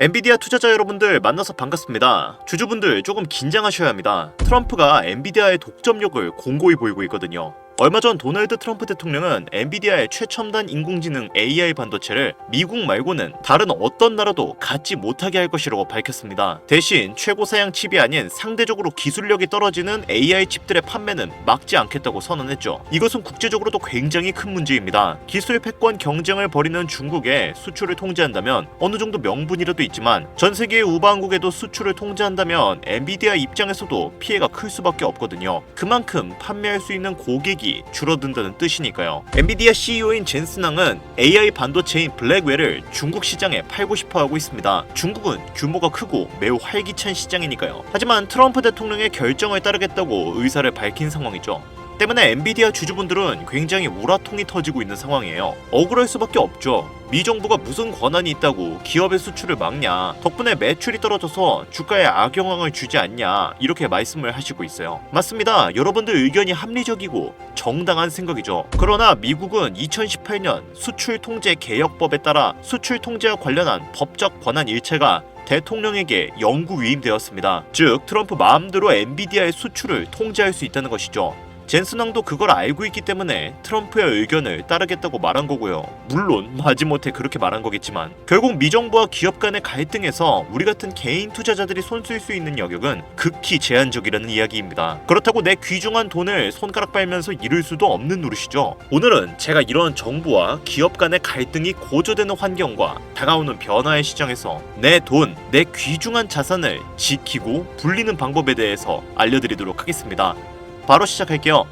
엔비디아 투자자 여러분들 만나서 반갑습니다. 주주분들 조금 긴장하셔야 합니다. 트럼프가 엔비디아의 독점력을 공고히 보이고 있거든요. 얼마 전 도널드 트럼프 대통령은 엔비디아의 최첨단 인공지능 AI 반도체를 미국 말고는 다른 어떤 나라도 갖지 못하게 할 것이라고 밝혔습니다. 대신 최고 사양 칩이 아닌 상대적으로 기술력이 떨어지는 AI 칩들의 판매는 막지 않겠다고 선언했죠. 이것은 국제적으로도 굉장히 큰 문제입니다. 기술 패권 경쟁을 벌이는 중국에 수출을 통제한다면 어느 정도 명분이라도 있지만 전 세계의 우방국에도 수출을 통제한다면 엔비디아 입장에서도 피해가 클 수밖에 없거든요. 그만큼 판매할 수 있는 고객이 줄어든다는 뜻이니까요. 엔비디아 CEO인 젠슨왕은 AI 반도체인 블랙웰을 중국 시장에 팔고 싶어 하고 있습니다. 중국은 규모가 크고 매우 활기찬 시장이니까요. 하지만 트럼프 대통령의 결정을 따르겠다고 의사를 밝힌 상황이죠. 때문에 엔비디아 주주분들은 굉장히 우라통이 터지고 있는 상황이에요. 억울할 수밖에 없죠. 미 정부가 무슨 권한이 있다고 기업의 수출을 막냐. 덕분에 매출이 떨어져서 주가에 악영향을 주지 않냐. 이렇게 말씀을 하시고 있어요. 맞습니다. 여러분들 의견이 합리적이고 정당한 생각이죠. 그러나 미국은 2018년 수출 통제 개혁법에 따라 수출 통제와 관련한 법적 권한 일체가 대통령에게 영구 위임되었습니다. 즉 트럼프 마음대로 엔비디아의 수출을 통제할 수 있다는 것이죠. 젠슨왕도 그걸 알고 있기 때문에 트럼프의 의견을 따르겠다고 말한 거고요. 물론 마지못해 그렇게 말한 거겠지만 결국 미정부와 기업 간의 갈등에서 우리 같은 개인 투자자들이 손쓸 수 있는 영역은 극히 제한적이라는 이야기입니다. 그렇다고 내 귀중한 돈을 손가락 빨면서 잃을 수도 없는 노릇이죠. 오늘은 제가 이런 정부와 기업 간의 갈등이 고조되는 환경과 다가오는 변화의 시장에서 내 돈, 내 귀중한 자산을 지키고 불리는 방법에 대해서 알려드리도록 하겠습니다. 바로 시작할게요.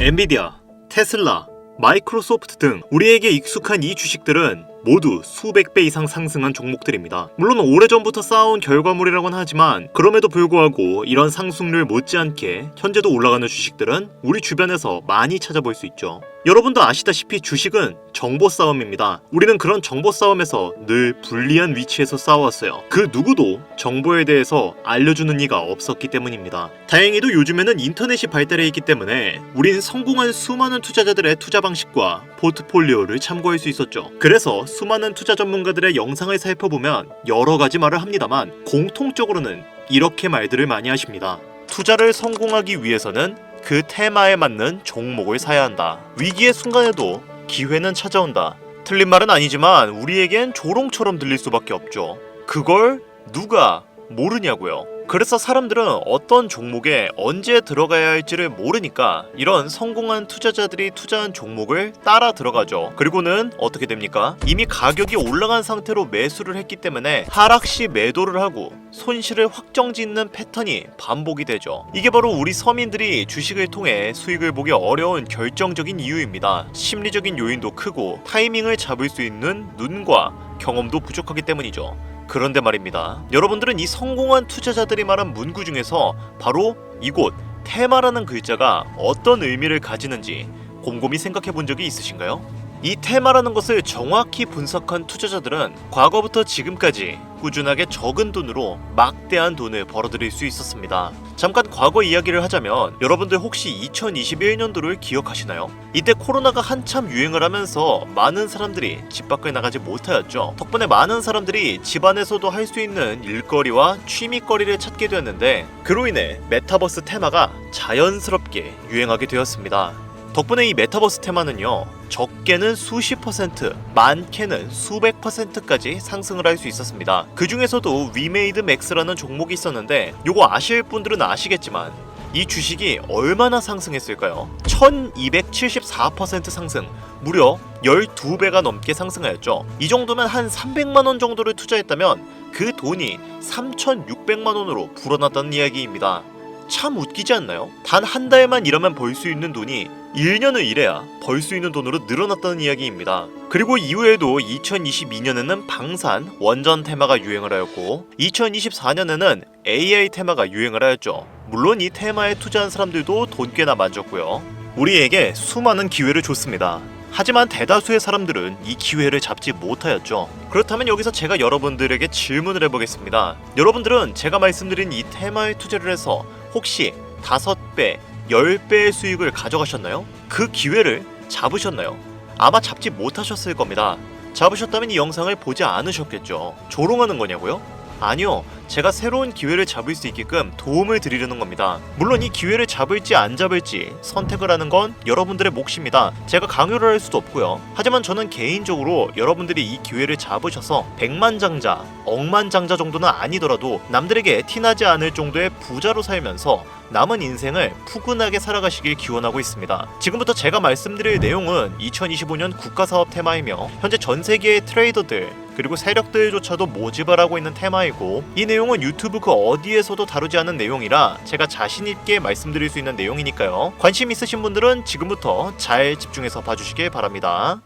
엔비디아, 테슬라, 마이크로소프트 등 우리에게 익숙한 이 주식들은 모두 수백 배 이상 상승한 종목들입니다. 물론 오래전부터 쌓아온 결과물이라고는 하지만 그럼에도 불구하고 이런 상승률 못지않게 현재도 올라가는 주식들은 우리 주변에서 많이 찾아볼 수 있죠. 여러분도 아시다시피 주식은 정보 싸움입니다. 우리는 그런 정보 싸움에서 늘 불리한 위치에서 싸워왔어요. 그 누구도 정보에 대해서 알려주는 이가 없었기 때문입니다. 다행히도 요즘에는 인터넷이 발달해 있기 때문에 우린 성공한 수많은 투자자들의 투자 방식과 포트폴리오를 참고할 수 있었죠. 그래서 수많은 투자 전문가들의 영상을 살펴보면 여러 가지 말을 합니다만 공통적으로는 이렇게 말들을 많이 하십니다. 투자를 성공하기 위해서는 그 테마에 맞는 종목을 사야 한다. 위기의 순간에도 기회는 찾아온다. 틀린 말은 아니지만 우리에겐 조롱처럼 들릴 수밖에 없죠. 그걸 누가 모르냐고요. 그래서 사람들은 어떤 종목에 언제 들어가야 할지를 모르니까 이런 성공한 투자자들이 투자한 종목을 따라 들어가죠. 그리고는 어떻게 됩니까? 이미 가격이 올라간 상태로 매수를 했기 때문에 하락 시 매도를 하고 손실을 확정 짓는 패턴이 반복이 되죠. 이게 바로 우리 서민들이 주식을 통해 수익을 보기 어려운 결정적인 이유입니다. 심리적인 요인도 크고 타이밍을 잡을 수 있는 눈과 경험도 부족하기 때문이죠. 그런데 말입니다. 여러분들은 이 성공한 투자자들이 말한 문구 중에서 바로 이곳 테마라는 글자가 어떤 의미를 가지는지 곰곰이 생각해 본 적이 있으신가요? 이 테마라는 것을 정확히 분석한 투자자들은 과거부터 지금까지 꾸준하게 적은 돈으로 막대한 돈을 벌어들일 수 있었습니다. 잠깐 과거 이야기를 하자면 여러분들 혹시 2021년도를 기억하시나요? 이때 코로나가 한참 유행을 하면서 많은 사람들이 집 밖을 나가지 못하였죠. 덕분에 많은 사람들이 집 안에서도 할 수 있는 일거리와 취미거리를 찾게 되었는데 그로 인해 메타버스 테마가 자연스럽게 유행하게 되었습니다. 덕분에 이 메타버스 테마는요 적게는 수십 퍼센트 많게는 수백 퍼센트까지 상승을 할 수 있었습니다. 그 중에서도 위메이드 맥스라는 종목이 있었는데 요거 아실 분들은 아시겠지만 이 주식이 얼마나 상승했을까요? 1274% 상승 무려 12배가 넘게 상승하였죠. 이 정도면 한 300만원 정도를 투자했다면 그 돈이 3600만원으로 불어났다는 이야기입니다. 참 웃기지 않나요? 단 한 달만 일하면 벌 수 있는 돈이 1년을 일해야 벌 수 있는 돈으로 늘어났다는 이야기입니다. 그리고 이후에도 2022년에는 방산, 원전 테마가 유행을 하였고 2024년에는 AI 테마가 유행을 하였죠. 물론 이 테마에 투자한 사람들도 돈 꽤나 만졌고요. 우리에게 수많은 기회를 줬습니다. 하지만 대다수의 사람들은 이 기회를 잡지 못하였죠. 그렇다면 여기서 제가 여러분들에게 질문을 해보겠습니다. 여러분들은 제가 말씀드린 이 테마에 투자를 해서 혹시 5배, 10배의 수익을 가져가셨나요? 그 기회를 잡으셨나요? 아마 잡지 못하셨을 겁니다. 잡으셨다면 이 영상을 보지 않으셨겠죠. 조롱하는 거냐고요? 아니요. 제가 새로운 기회를 잡을 수 있게끔 도움을 드리려는 겁니다. 물론 이 기회를 잡을지 안 잡을지 선택을 하는 건 여러분들의 몫입니다. 제가 강요를 할 수도 없고요. 하지만 저는 개인적으로 여러분들이 이 기회를 잡으셔서 백만장자, 억만장자 정도는 아니더라도 남들에게 티나지 않을 정도의 부자로 살면서 남은 인생을 푸근하게 살아가시길 기원하고 있습니다. 지금부터 제가 말씀드릴 내용은 2025년 국가사업 테마이며 현재 전 세계의 트레이더들 그리고 세력들조차도 모집을 하고 있는 테마이고 이 내용은 유튜브 그 어디에서도 다루지 않은 내용이라 제가 자신 있게 말씀드릴 수 있는 내용이니까요. 관심 있으신 분들은 지금부터 잘 집중해서 봐주시길 바랍니다.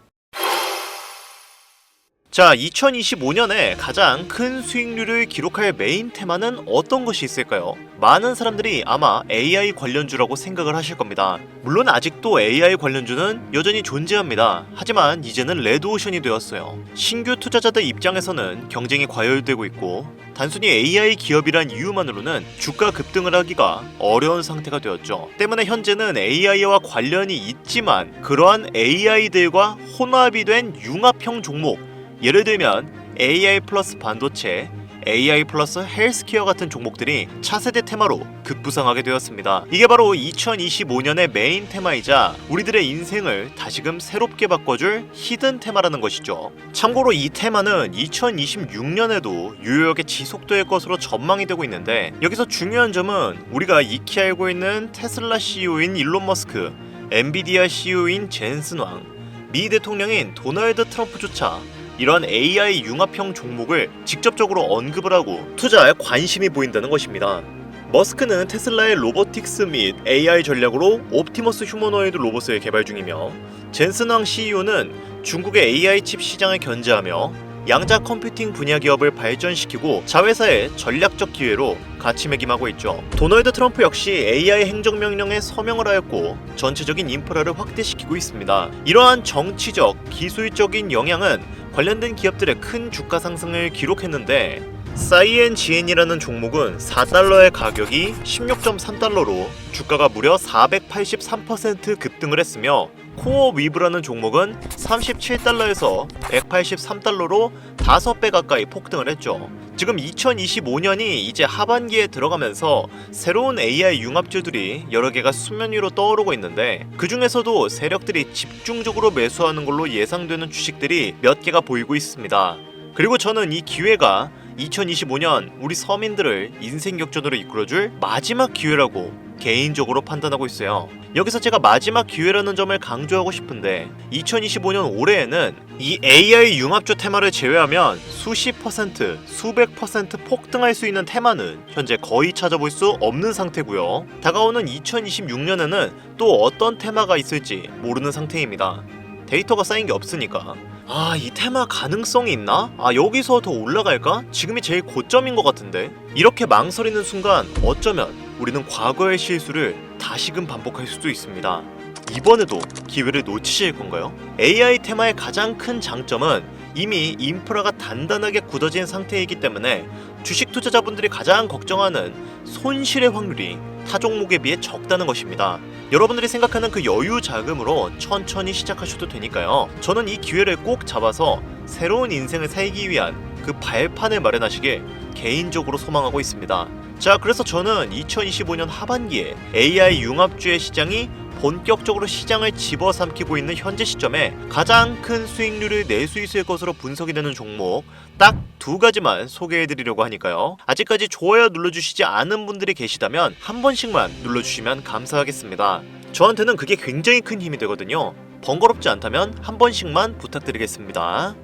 자, 2025년에 가장 큰 수익률을 기록할 메인 테마는 어떤 것이 있을까요? 많은 사람들이 아마 AI 관련주라고 생각을 하실 겁니다. 물론 아직도 AI 관련주는 여전히 존재합니다. 하지만 이제는 레드오션이 되었어요. 신규 투자자들 입장에서는 경쟁이 과열되고 있고 단순히 AI 기업이란 이유만으로는 주가 급등을 하기가 어려운 상태가 되었죠. 때문에 현재는 AI와 관련이 있지만 그러한 AI들과 혼합이 된 융합형 종목 예를 들면 AI 플러스 반도체, AI 플러스 헬스케어 같은 종목들이 차세대 테마로 급부상하게 되었습니다. 이게 바로 2025년의 메인 테마이자 우리들의 인생을 다시금 새롭게 바꿔줄 히든 테마라는 것이죠. 참고로 이 테마는 2026년에도 유효하게 지속될 것으로 전망이 되고 있는데 여기서 중요한 점은 우리가 익히 알고 있는 테슬라 CEO인 일론 머스크, 엔비디아 CEO인 젠슨 왕, 미 대통령인 도널드 트럼프조차 이런 AI 융합형 종목을 직접적으로 언급을 하고 투자에 관심이 보인다는 것입니다. 머스크는 테슬라의 로보틱스 및 AI 전략으로 옵티머스 휴머노이드 로봇을 개발 중이며 젠슨 왕 CEO는 중국의 AI 칩 시장을 견제하며 양자 컴퓨팅 분야 기업을 발전시키고 자회사의 전략적 기회로 가치매김하고 있죠. 도널드 트럼프 역시 AI 행정명령에 서명을 하였고 전체적인 인프라를 확대시키고 있습니다. 이러한 정치적, 기술적인 영향은 관련된 기업들의 큰 주가 상승을 기록했는데 사이엔지엔이라는 종목은 4달러의 가격이 16.3달러로 주가가 무려 483% 급등을 했으며 코어 위브라는 종목은 37달러에서 183달러로 5배 가까이 폭등을 했죠. 지금 2025년이 이제 하반기에 들어가면서 새로운 AI 융합주들이 여러 개가 수면 위로 떠오르고 있는데 그 중에서도 세력들이 집중적으로 매수하는 걸로 예상되는 주식들이 몇 개가 보이고 있습니다. 그리고 저는 이 기회가 2025년 우리 서민들을 인생 역전으로 이끌어줄 마지막 기회라고 개인적으로 판단하고 있어요. 여기서 제가 마지막 기회라는 점을 강조하고 싶은데 2025년 올해에는 이 AI 융합주 테마를 제외하면 수십 퍼센트, 수백 퍼센트 폭등할 수 있는 테마는 현재 거의 찾아볼 수 없는 상태고요. 다가오는 2026년에는 또 어떤 테마가 있을지 모르는 상태입니다. 데이터가 쌓인 게 없으니까 아 이 테마 가능성이 있나? 아 여기서 더 올라갈까? 지금이 제일 고점인 것 같은데 이렇게 망설이는 순간 어쩌면 우리는 과거의 실수를 다시금 반복할 수도 있습니다 이번에도 기회를 놓치실 건가요? AI 테마의 가장 큰 장점은 이미 인프라가 단단하게 굳어진 상태이기 때문에 주식 투자자분들이 가장 걱정하는 손실의 확률이 타 종목에 비해 적다는 것입니다. 여러분들이 생각하는 그 여유 자금으로 천천히 시작하셔도 되니까요. 저는 이 기회를 꼭 잡아서 새로운 인생을 살기 위한 그 발판을 마련하시길 개인적으로 소망하고 있습니다. 자, 그래서 저는 2025년 하반기에 AI 융합주의 시장이 본격적으로 시장을 집어삼키고 있는 현재 시점에 가장 큰 수익률을 낼 수 있을 것으로 분석이 되는 종목 딱 두 가지만 소개해 드리려고 하니까요. 아직까지 좋아요 눌러주시지 않은 분들이 계시다면 한 번씩만 눌러주시면 감사하겠습니다. 저한테는 그게 굉장히 큰 힘이 되거든요. 번거롭지 않다면 한 번씩만 부탁드리겠습니다.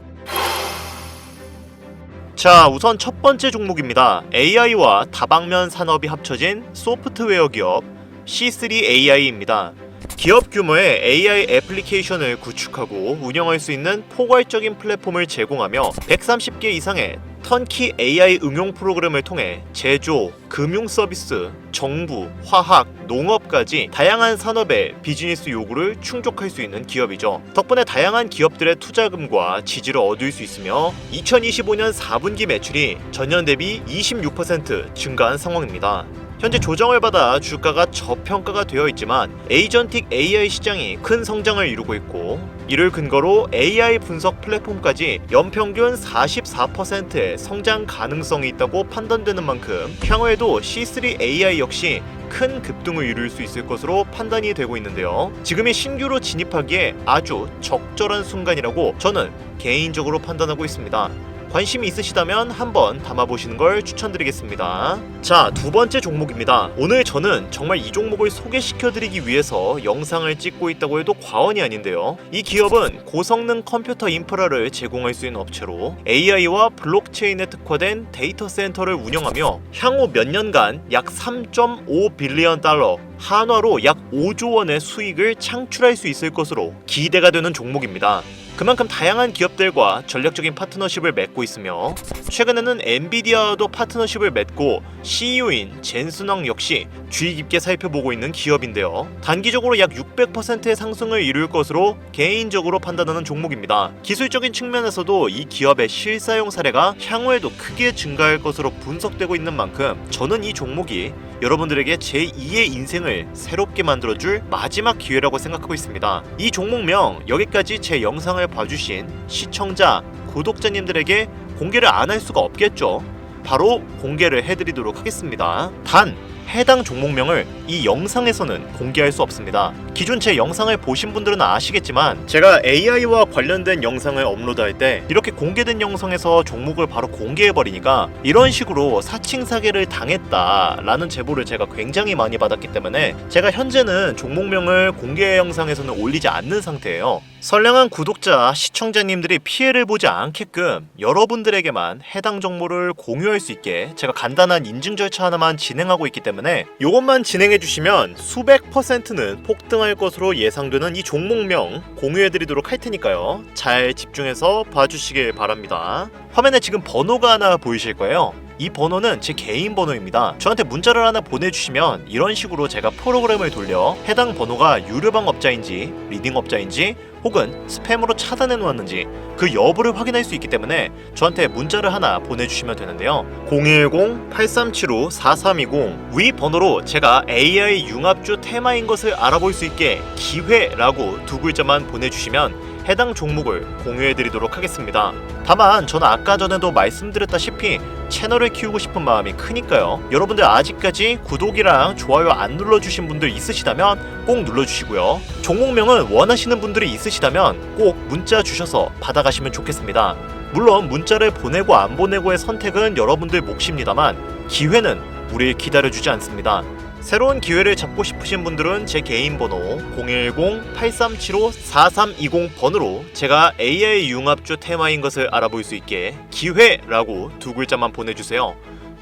자, 우선 첫 번째 종목입니다. AI와 다방면 산업이 합쳐진 소프트웨어 기업 C3AI입니다. 기업 규모의 AI 애플리케이션을 구축하고 운영할 수 있는 포괄적인 플랫폼을 제공하며 130개 이상의 턴키 AI 응용 프로그램을 통해 제조, 금융 서비스, 정부, 화학, 농업까지 다양한 산업의 비즈니스 요구를 충족할 수 있는 기업이죠. 덕분에 다양한 기업들의 투자금과 지지를 얻을 수 있으며 2025년 4분기 매출이 전년 대비 26% 증가한 상황입니다. 현재 조정을 받아 주가가 저평가가 되어 있지만 에이전틱 AI 시장이 큰 성장을 이루고 있고 이를 근거로 AI 분석 플랫폼까지 연평균 44%의 성장 가능성이 있다고 판단되는 만큼 향후에도 C3 AI 역시 큰 급등을 이룰 수 있을 것으로 판단이 되고 있는데요. 지금이 신규로 진입하기에 아주 적절한 순간이라고 저는 개인적으로 판단하고 있습니다. 관심이 있으시다면 한번 담아보시는 걸 추천드리겠습니다. 자, 두 번째 종목입니다. 오늘 저는 정말 이 종목을 소개시켜드리기 위해서 영상을 찍고 있다고 해도 과언이 아닌데요. 이 기업은 고성능 컴퓨터 인프라를 제공할 수 있는 업체로 AI와 블록체인에 특화된 데이터 센터를 운영하며 향후 몇 년간 약 3.5 빌리언 달러 한화로 약 5조 원의 수익을 창출할 수 있을 것으로 기대가 되는 종목입니다. 그만큼 다양한 기업들과 전략적인 파트너십을 맺고 있으며 최근에는 엔비디아와도 파트너십을 맺고 CEO인 젠슨왕 역시 주의 깊게 살펴보고 있는 기업인데요. 단기적으로 약 600%의 상승을 이룰 것으로 개인적으로 판단하는 종목입니다. 기술적인 측면에서도 이 기업의 실사용 사례가 향후에도 크게 증가할 것으로 분석되고 있는 만큼 저는 이 종목이 여러분들에게 제2의 인생을 새롭게 만들어줄 마지막 기회라고 생각하고 있습니다. 이 종목명 여기까지 제 영상을 봐주신 시청자, 구독자님들에게 공개를 안 할 수가 없겠죠. 바로 공개를 해드리도록 하겠습니다. 단 해당 종목명을 이 영상에서는 공개할 수 없습니다. 기존 제 영상을 보신 분들은 아시겠지만 제가 AI와 관련된 영상을 업로드할 때 이렇게 공개된 영상에서 종목을 바로 공개해 버리니까 이런 식으로 사칭 사기를 당했다라는 제보를 제가 굉장히 많이 받았기 때문에 제가 현재는 종목명을 공개 영상에서는 올리지 않는 상태예요. 선량한 구독자, 시청자님들이 피해를 보지 않게끔 여러분들에게만 해당 정보를 공유할 수 있게 제가 간단한 인증 절차 하나만 진행하고 있기 때문에 이것만 진행해 주시면 수백 퍼센트는 폭등할 것으로 예상되는 이 종목명 공유해 드리도록 할 테니까요. 잘 집중해서 봐주시길 바랍니다. 화면에 지금 번호가 하나 보이실 거예요. 이 번호는 제 개인 번호입니다. 저한테 문자를 하나 보내주시면 이런 식으로 제가 프로그램을 돌려 해당 번호가 유료방 업자인지 리딩 업자인지 혹은 스팸으로 차단해 놓았는지 그 여부를 확인할 수 있기 때문에 저한테 문자를 하나 보내주시면 되는데요. 010-8375-4320 위 번호로 제가 AI 융합주 테마인 것을 알아볼 수 있게 기회라고 두 글자만 보내주시면 해당 종목을 공유해드리도록 하겠습니다. 다만 저는 아까 전에도 말씀드렸다시피 채널을 키우고 싶은 마음이 크니까요. 여러분들 아직까지 구독이랑 좋아요 안 눌러주신 분들 있으시다면 꼭 눌러주시고요. 종목명은 원하시는 분들이 있으시다면 꼭 문자 주셔서 받아가시면 좋겠습니다. 물론 문자를 보내고 안 보내고의 선택은 여러분들 몫입니다만 기회는 우리를 기다려주지 않습니다. 새로운 기회를 잡고 싶으신 분들은 제 개인 번호 010-8375-4320번으로 제가 AI 융합주 테마인 것을 알아볼 수 있게 기회라고 두 글자만 보내주세요.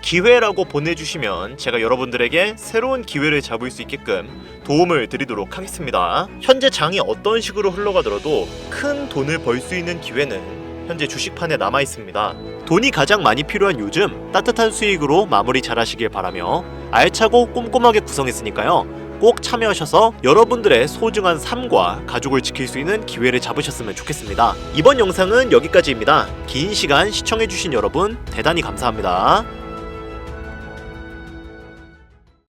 기회라고 보내주시면 제가 여러분들에게 새로운 기회를 잡을 수 있게끔 도움을 드리도록 하겠습니다. 현재 장이 어떤 식으로 흘러가더라도 큰 돈을 벌 수 있는 기회는 현재 주식판에 남아 있습니다. 돈이 가장 많이 필요한 요즘 따뜻한 수익으로 마무리 잘 하시길 바라며 알차고 꼼꼼하게 구성했으니까요. 꼭 참여하셔서 여러분들의 소중한 삶과 가족을 지킬 수 있는 기회를 잡으셨으면 좋겠습니다. 이번 영상은 여기까지입니다. 긴 시간 시청해주신 여러분 대단히 감사합니다.